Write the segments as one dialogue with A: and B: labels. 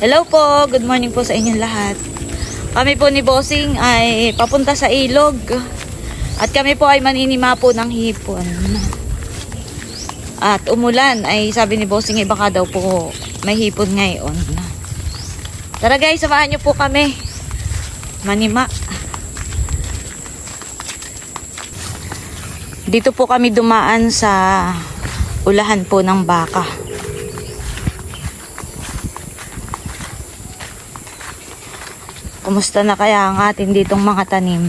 A: Hello po, good morning po sa inyong lahat. Kami po ni Bossing ay papunta sa ilog. At kami po ay maninima po ng hipon. At umulan ay sabi ni Bossing ay baka daw po may hipon ngayon. Tara guys, samahan niyo po kami. Manima. Dito po kami dumaan sa ulahan po ng baka. Kumusta na kaya ang atin ditong mga tanim?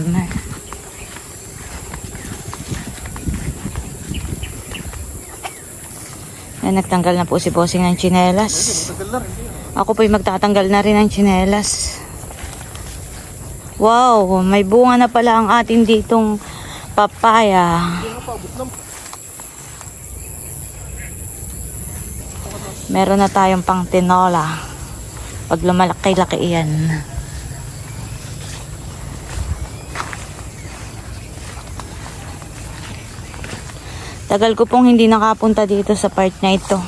A: Yan, nagtanggal na po si Bossing ng tsinelas. Ako po'y magtatanggal na rin ng tsinelas. Wow, may bunga na pala ang atin ditong papaya. Meron na tayong pang tinola. Pag lumalaki-laki yan. Tagal ko pong hindi nakapunta dito sa part na ito.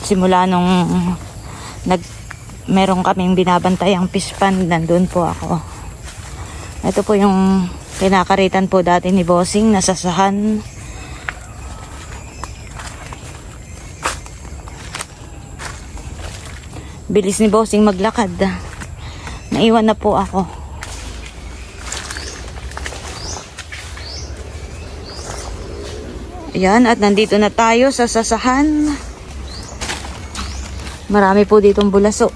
A: Simula nung nag meron kaming binabantayang fish pond, nandun po ako. Ito po yung kinakaritan po dati ni Bossing, nasasahan. Bilis ni Bossing maglakad. Naiwan na po ako. Ayan, at nandito na tayo sa sasahan. Marami po ditong bulaso.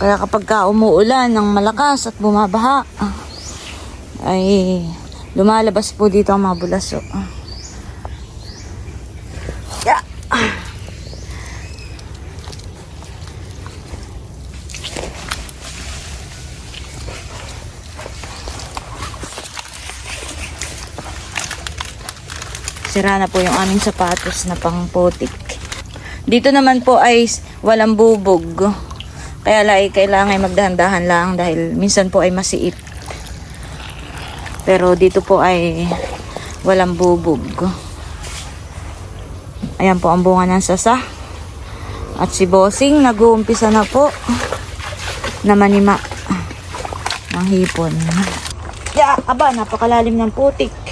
A: Kaya kapag ka umuulan ng malakas at bumabaha, ay lumalabas po dito ang mga bulaso. Sira na po yung aming sapatos na pangputik. Dito naman po ay walang bubog. Kaya lai kailangan ay magdahan-dahan lang dahil minsan po ay masiip. Pero dito po ay walang bubog. Ayan po ang bunga ng sasa. At si Bossing nag-uumpisa na po na manima ng hipon. Ya, aba, napakalalim ng putik.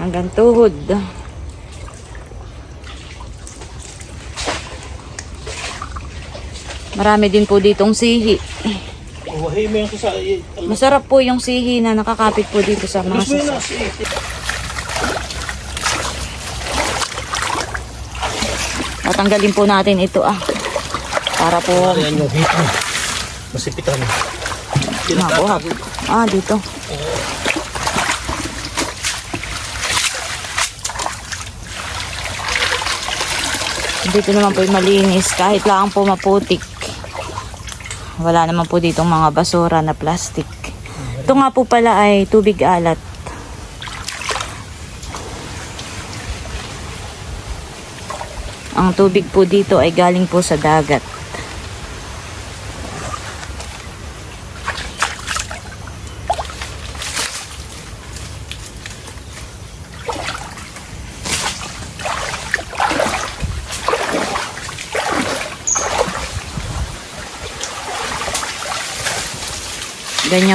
A: Hanggang tuhod. Marami din po ditong sihi.
B: Mo yung sa...
A: Masarap po yung sihi na nakakapit po dito sa mga sasa.
B: na.
A: Tatanggalin po natin ito ah. Para po
B: Ayan yung hit mo. Masipitan.
A: Ah, dito. Dito naman po malinis kahit lang po maputik. Wala naman po ditong mga basura na plastic. Ito nga po pala ay tubig alat. Ang tubig po dito ay galing po sa dagat.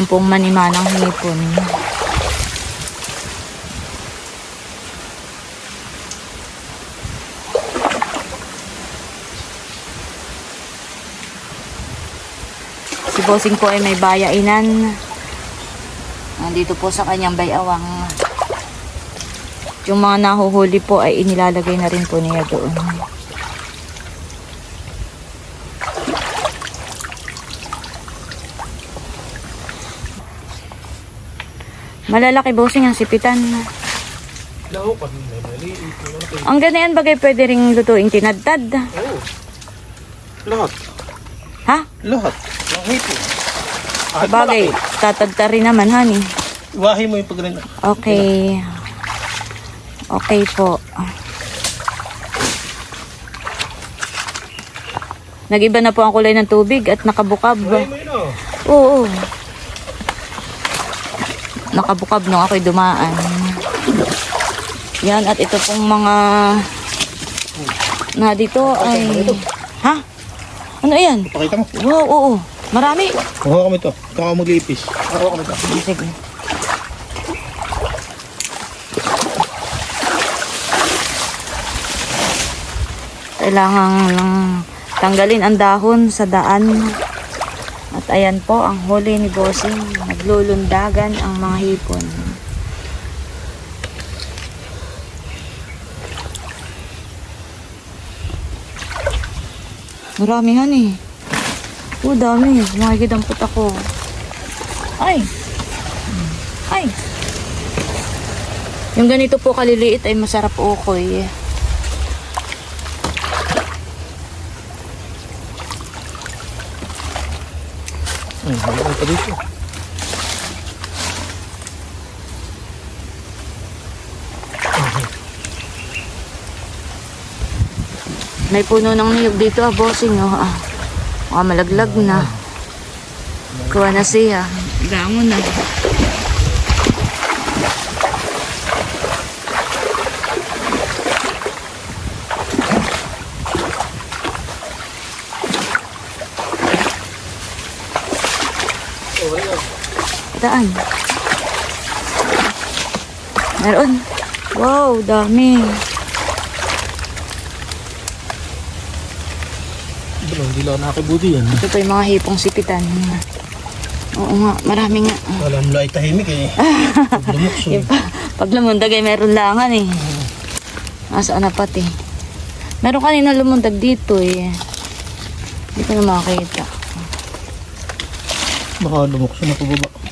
A: Ganyan pong manima ng hipon. Si Bossing po ay may bayainan. Nandito po sa kanyang bayawang. Yung mga nahuhuli po ay inilalagay na rin po niya doon. Malalaki bossing ang sipitan.
B: Oo.
A: Ang ganayan bagay pwede ring lutuing tinadtad.
B: Lahat.
A: Ha?
B: Lahat. Ang. Kahit
A: Bagay, tatadta rin naman, honey.
B: Wahi mo yung pagrin.
A: Okay. Okay po. Nag-iba na po ang kulay ng tubig at nakabukab.
B: Wahi mo yun oh.
A: Oo. Nakabukab nung ako'y dumaan. Yan, at ito pong mga Na dito ay... Ha? Ano yan?
B: Pakita mo.
A: Wow, oo. Marami.
B: Kuha kami to. Ikaw ako maglipis. Kuha kami to.
A: Sige. Kailangan lang tanggalin ang dahon sa daan. At ayan po ang huli ni Bossing. Naglulundagan ang mga hipon. Maramihan eh. Oh, dami. Makikita ang puta ko. Ay! Ay! Yung ganito po kaliliit ay masarap ukoy.
B: Hmm, mayroon pa dito.
A: May puno ng niyog dito ah, bossing. Oh, ah. Mga malaglag na. Kuha na siya. Gangon na. Daan. Meron. Wow, dami.
B: Ito lang, hindi lang nakakibudi yan.
A: Ito pa yung mga hipong sipitan. Oo nga, marami nga.
B: Alam mo ay tahimik eh. Lumukso.
A: Yung pa, pag lumundag ay meron langan eh. Nasaan na pati. Meron kanina lumundag dito eh. Hindi ko na makakita.
B: Baka lumukso na pababa.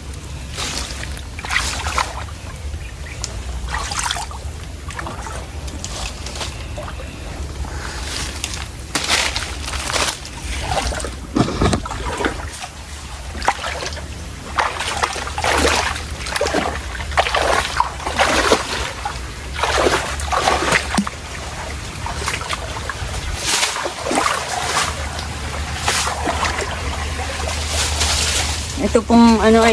A: Ito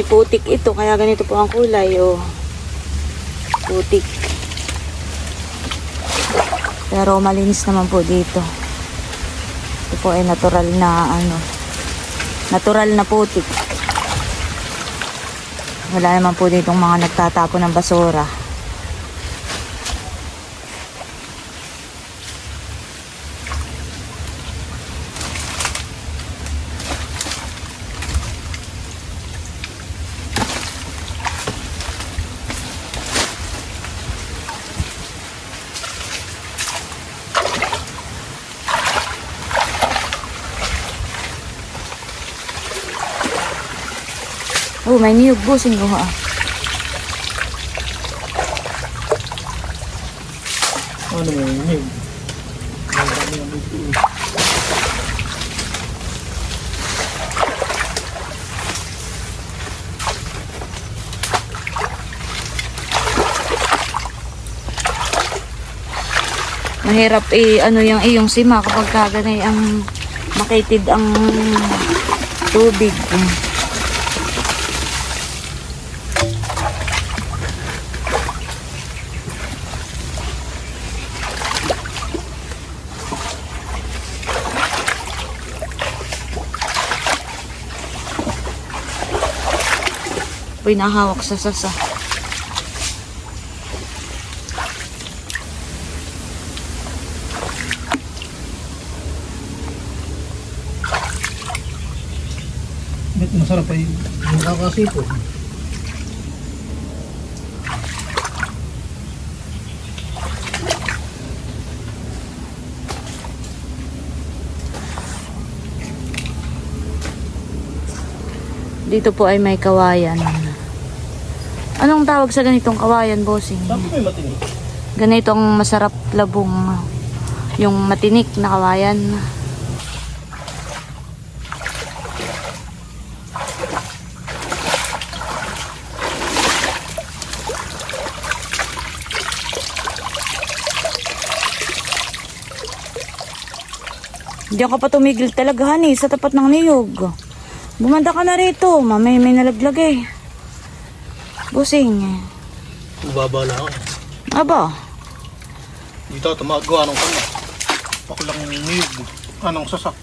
A: pong ano ay putik ito. Kaya ganito po ang kulay. Oh. Putik. Pero malinis naman po dito. Ito po ay natural na ano. Natural na putik. Wala naman po ditong mga nagtatapo ng basura. Oh, may niyog busing ko ha.
B: Ano mo yun?
A: Mahirap eh, ano yung iyong sima kapag kaganay ang makitid ang tubig. Uy, nahawak sa sasa.
B: Masarap ay nakakasipon?
A: Dito po ay may kawayan. Anong tawag sa ganitong kawayan, bossing?
B: Saan po may matinig?
A: Ganitong masarap labong yung matinik na kawayan. Hindi ka pa tumigil talaga, honey, sa tapat ng niyog. Bumanda ka na rito. Mamay may nalaglag eh. Busing.
B: Baba na ako.
A: Aba,
B: Dito tumagawa ng kanya. Ako lang niyog. Anong sasak?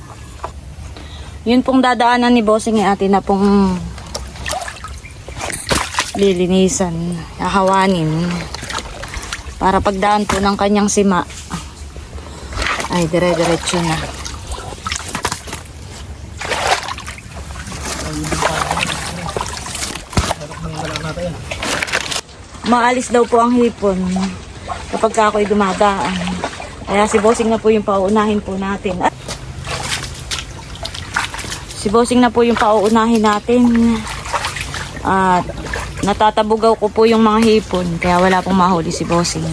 A: Yun pong dadaanan ni Bossing ay atin na pong lilinisan, hahawanin. Para pagdaan po ng kanyang sima, ay dire-diretso na.
B: Wala natin.
A: Maalis daw po ang hipon kapag ka ako'y dumadaan. Kaya si Bossing na po yung pauunahin po natin. At si Bossing na po yung pauunahin natin. At natatabugaw ko po yung mga hipon. Kaya wala pong mahuli si Bossing.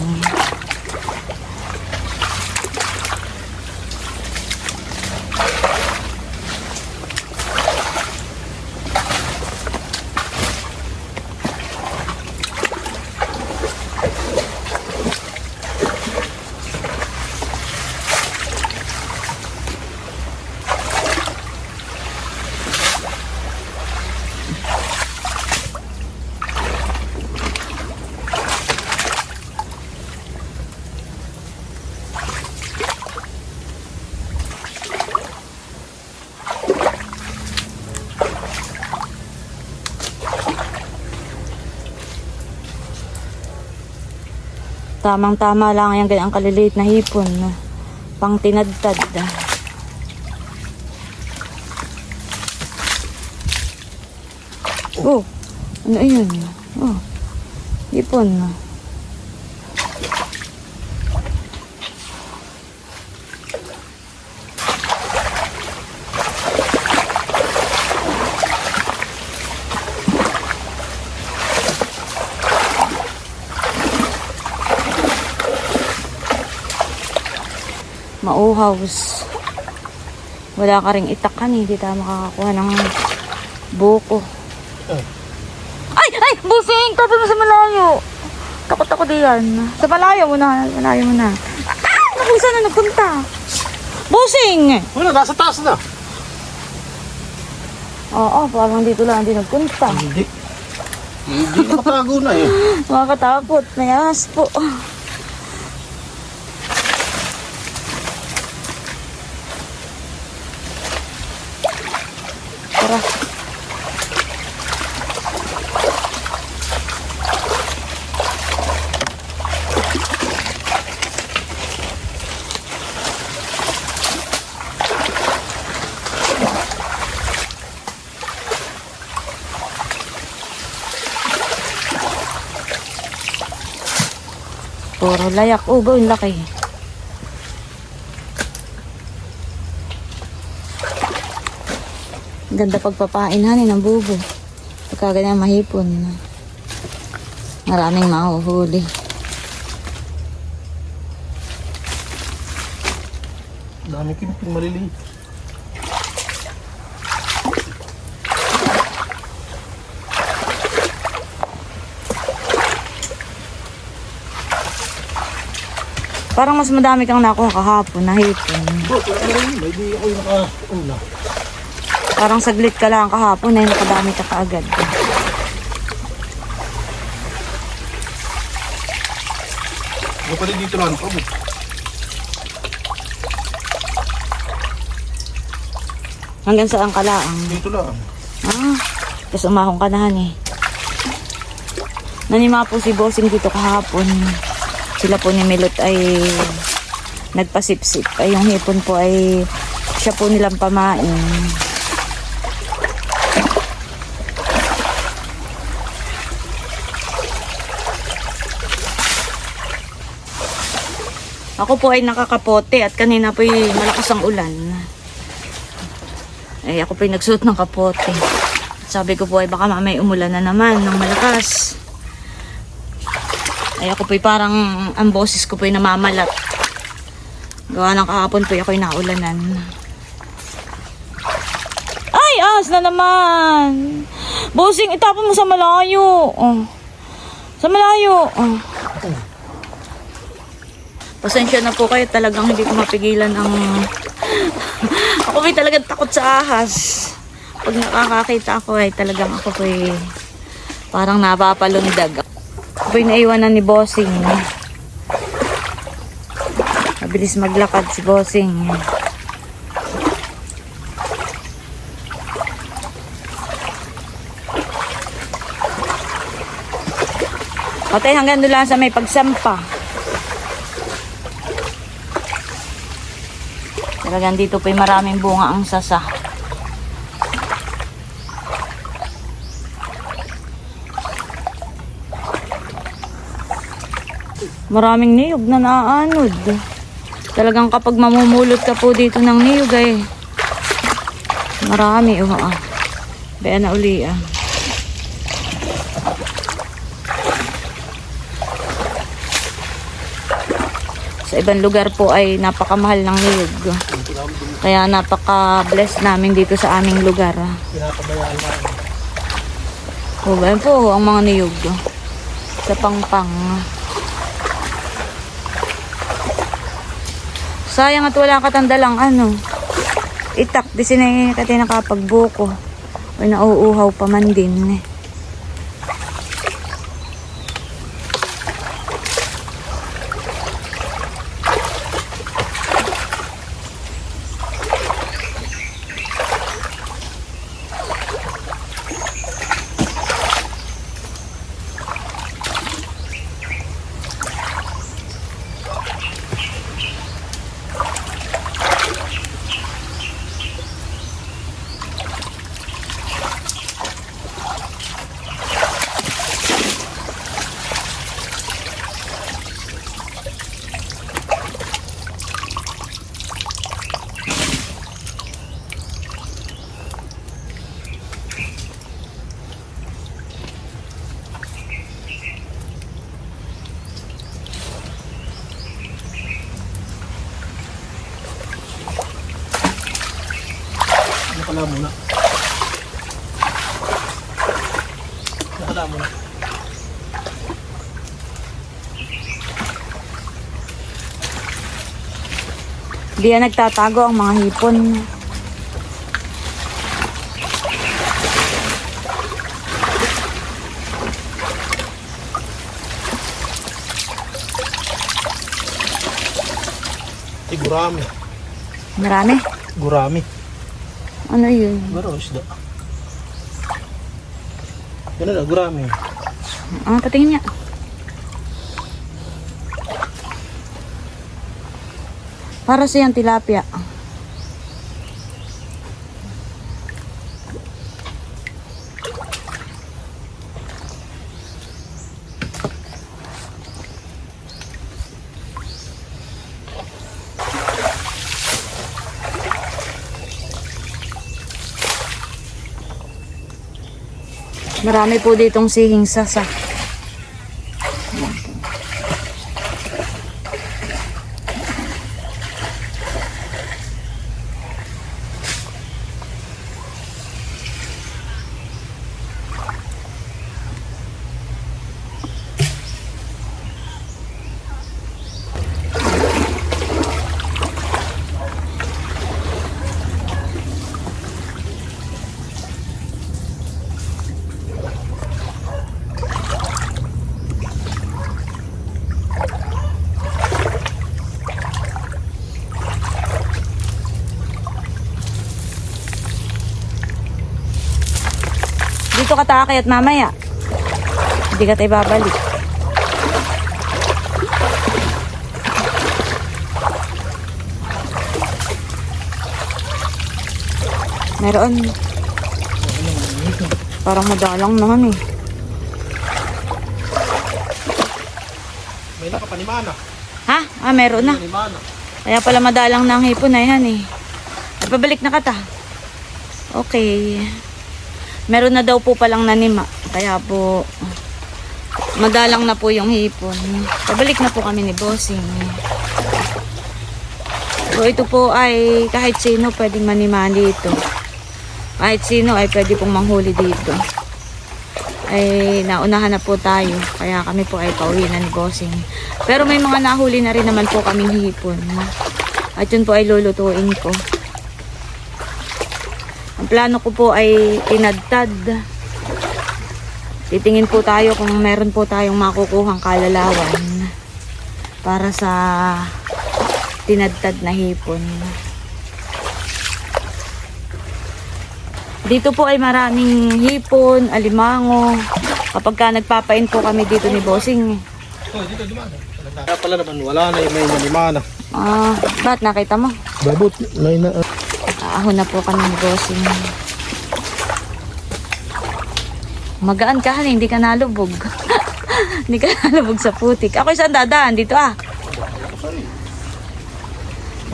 A: Tamang-tama lang yung ganyang kaliliit na hipon. no? Pang tinadtad. Oh, ano yun? Oh, hipon. Mauhaws. Wala ka ring itakan, eh. hindi tayo makakakuha ng buko. Ay! Ay! Busing! Tabi mo sa malayo! Takot ako diyan. Sa malayo mo na. Malayo mo na. Ah! Naku, saan na nagpunta? Busing!
B: Wala, nasa taas na.
A: Oo, parang dito lang hindi nagpunta.
B: Hindi. Hindi nakatago na eh.
A: Makakatakot. May ahas po. Puro layak. Oh, gawin laki. Ganda pagpapain hanin ng bubo. Pagka ganyan mahipon. Maraming mahuhuli.
B: Dami kinipin maliliit.
A: Parang mas madami kang nakuha kahapon na hipon.
B: Bro, wala na rin. May di ako yung naka-una.
A: Parang saglit ka lang kahapon ay nakadami ka kaagad.
B: Ako pala dito lang ako.
A: Hanggang saan ka laang?
B: Dito lang.
A: Ah, tapos umahong ka na eh. Nanima po si Bossing dito kahapon. Sila po ni Milot ay nagpasipsip. Ay yung hipon po ay siya po nilang pamain. Ako po ay nakakapote at kanina po ay malakas ang ulan. Ay ako po ay nagsuot ng kapote. Sabi ko po ay baka mamay umulan na naman ng malakas. Ay ako po ay parang ang boses ko po ay namamalat. Gawa ng kahapon po ay ako ay naulanan. Ay, as na naman. Bossing, itapon mo sa malayo. Oh. Sa malayo. Oh. Pasensya na po kayo, talagang hindi ko mapigilan ang... ako may talagang takot sa ahas. Pag nakakakita ako ay talagang ako po parang napapalundag. Ako po'y naiwanan ni Bossing. Sabi Bilis maglakad si Bossing. Patay hanggang doon lang sa may pagsampa. Talagang dito po'y maraming bunga ang sasa. Maraming niyog na naaanod. Talagang kapag mamumulot ka po dito ng niyog ay marami. Oh, ah. Bayan na uli ah. Sa ibang lugar po ay napakamahal ng niyog. Kaya napaka-bless namin dito sa aming lugar. ah. Oh, bayan po ang mga niyog. Sa pangpang. Sayang at wala ka tandalang ano. Itak, di sinay ka tayo nakapagbuko. O nauuhaw pa man din. eh.
B: Nakala muna. Nakala muna.
A: Di yan nagtatago ang mga hipon.
B: Eh, gurami.
A: Marami.
B: Gurami.
A: Ano yun?
B: Garo, isda. Yan na, gurami.
A: Ah, patingin niya. Para siyang tilapia. Marami po ditong sihing sasa. Dito ka takay at mamaya. Hindi ka tayo babalik. Meron. Parang madalang naman eh.
B: May nakapanimana.
A: Ha? Ah, meron na.
B: Panimana.
A: Kaya pala madalang na ang hipon na yan eh. Pabalik na kata. Okay. Meron na daw po palang nanima. Kaya po, madalang na po yung hipon. Pabalik na po kami ni Bossing. So ito po ay kahit sino pwedeng maniman dito. Kahit sino ay pwede pong manghuli dito. Ay naunahan na po tayo. Kaya kami po ay pauwi na ni Bossing. Pero may mga nahuli na rin naman po kaming hipon. At yun po ay lulutuin ko. Ang plano ko po ay tinadtad. Titingin po tayo kung meron po tayong makukuhang kalalawan para sa tinadtad na hipon. Dito po ay maraming hipon, alimango. Kapag ka nagpapain po kami dito ni Bossing.
B: Oh, dito dumaan. Kaya pala naman wala na yung may nalimana.
A: Ah, ba't nakita mo?
B: Babot, may na...
A: Aahon na po kami Bossing. Magaan ka, han, hindi ka nalubog. hindi ka nalubog sa putik. Ako isang dadaan dito ah.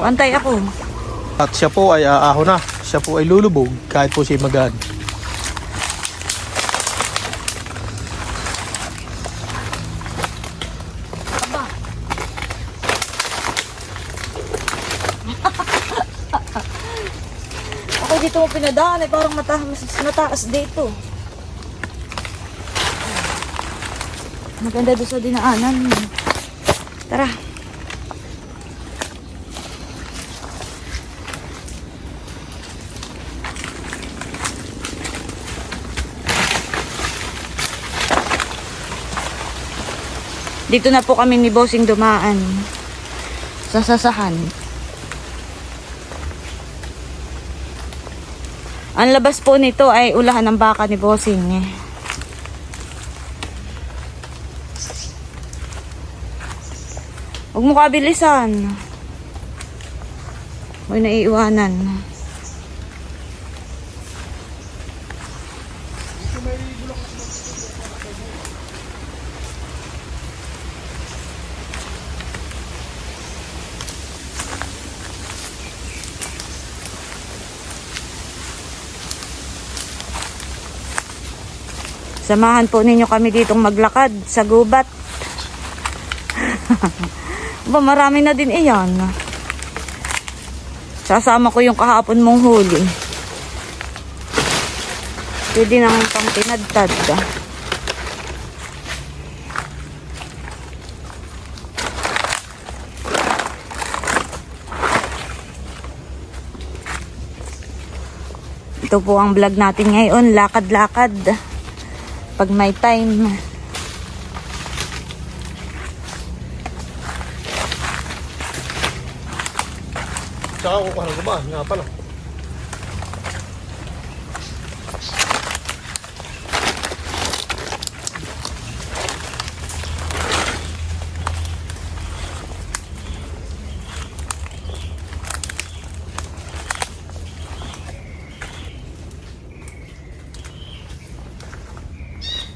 A: Antay ako.
B: At siya po ay aaho na. Siya po ay lulubog kahit po siya magaan.
A: Ako dito mo pinadaan, eh, parang mata mas mataas dito. Maganda doon sa dinaanan. Tara. Dito na po kami ni Bossing dumaan. Sa sasahan. Ang labas po nito ay ulahan ng baka ni Bossing. eh. Huwag mo kabilisan. Huwag naiiwanan. Samahan po ninyo kami ditong maglakad sa gubat. ba, marami na din iyan. Sasama ko yung kahapon mong huli. Pwede nang pang tinadtad. Ito po ang vlog natin ngayon. Lakad-lakad pag may time.
B: Tsaka ako parang gumaan nga pala.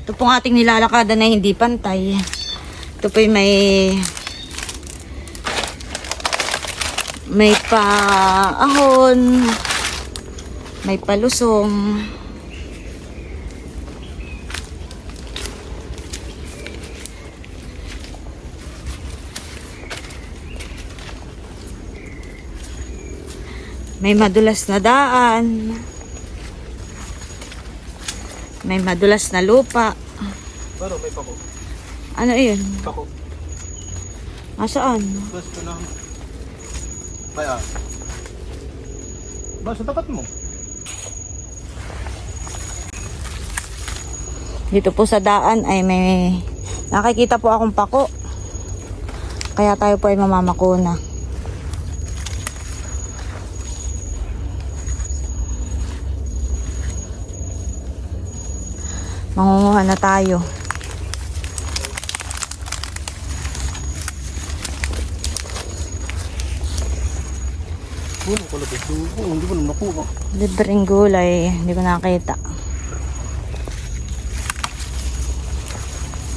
A: Ito pong ating nilalakadan na hindi pantay. Ito po may may paahon, may palusong. May madulas na daan. May madulas na lupa.
B: Pero may pako.
A: Ano yun?
B: Pako.
A: Nasaan?
B: Gusto na. Kaya. Ba, sa tapat mo?
A: Dito po sa daan ay may nakikita po akong pako. Kaya tayo po ay mamamakuna. Mangunguha na tayo. Libreng gulay. Hindi ko nakita.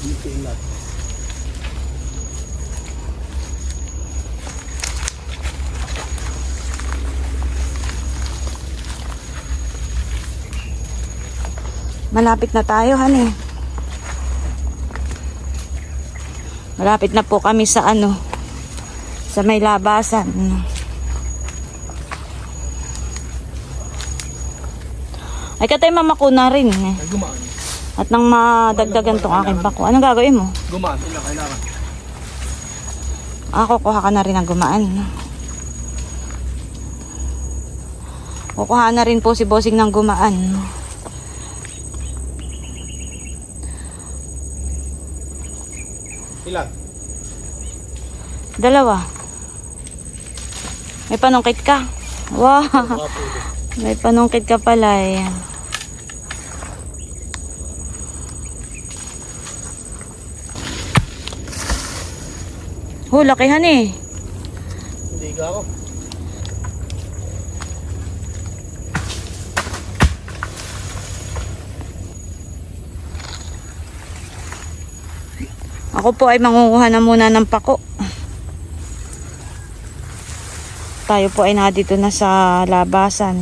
B: Dito yung lahat.
A: Malapit na tayo, honey. Malapit na po kami sa ano, sa may labasan. Ay, katay mamakuna rin eh.
B: Ay, gumaan.
A: At nang madagdagan tong aking pako. Anong gagawin mo?
B: Gumaan, sila kailangan.
A: Ako, kuha ka na rin ng gumaan. Kukuha na rin po si Bossing ng gumaan.
B: Ilan?
A: Dalawa. May panungkit ka. Wow. May panungkit ka pala eh. Oh, lakihan eh.
B: Hindi ka ako.
A: Ako po ay mangunguha na muna ng pako. Tayo po ay nadito na sa labasan.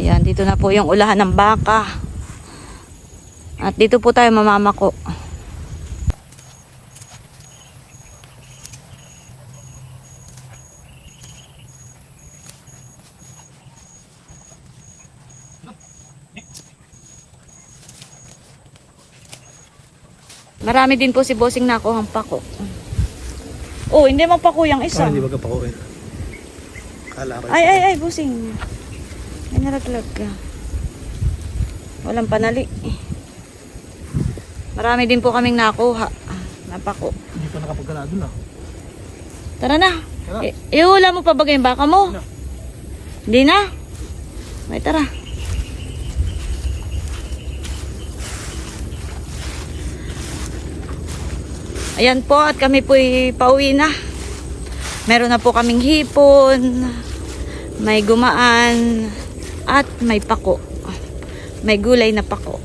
A: Ayan, dito na po yung ulahan ng baka. At dito po tayo mamamako. Marami din po si Bossing nakuhang pako. Oh, hindi mo pako yung isa.
B: Hindi baga pa ko eh. Kala.
A: Ay, ay, ay, busing. Ay, naraglag ka. Walang panali. Marami din po kaming nakuha. Napako.
B: Hindi pa nakapagkala doon ah.
A: Tara na.
B: Tara.
A: I- ihula mo pa ba yung baka mo?
B: No.
A: Hindi na. May tara. Ayan po at kami po pauwi na. Meron na po kaming hipon, may gumaan, at may pako. May gulay na pako.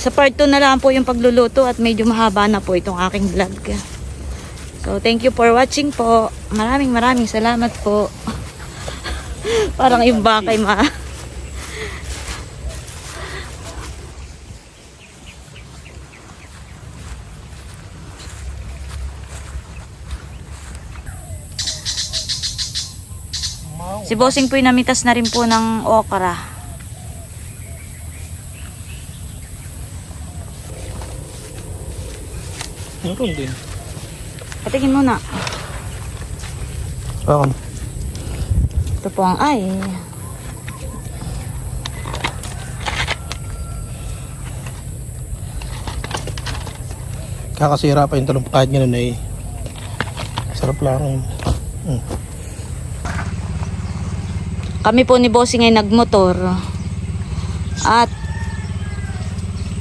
A: Sa part 2 na lang po yung pagluluto at medyo mahaba na po itong aking vlog. So, thank you for watching po. Maraming maraming salamat po. Parang yung bakay ma... Si Bossing po namitas na rin po ng okra.
B: Meron din.
A: Patingin muna.
B: Oo.
A: Ito po ang ay.
B: Kakasira pa yung talong kahit ganun eh. Sarap lang yun. Mm.
A: Kami po ni Bossing ay nagmotor. At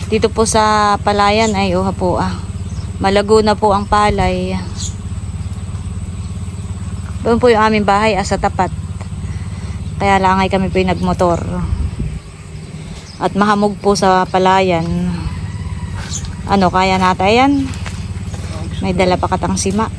A: dito po sa palayan ay uha po ah. Malago na po ang palay. Doon po yung aming bahay ah, sa tapat. Kaya lang ay kami po yung nagmotor. At mahamog po sa palayan. Ano, kaya natin yan? May dala pa katang sima.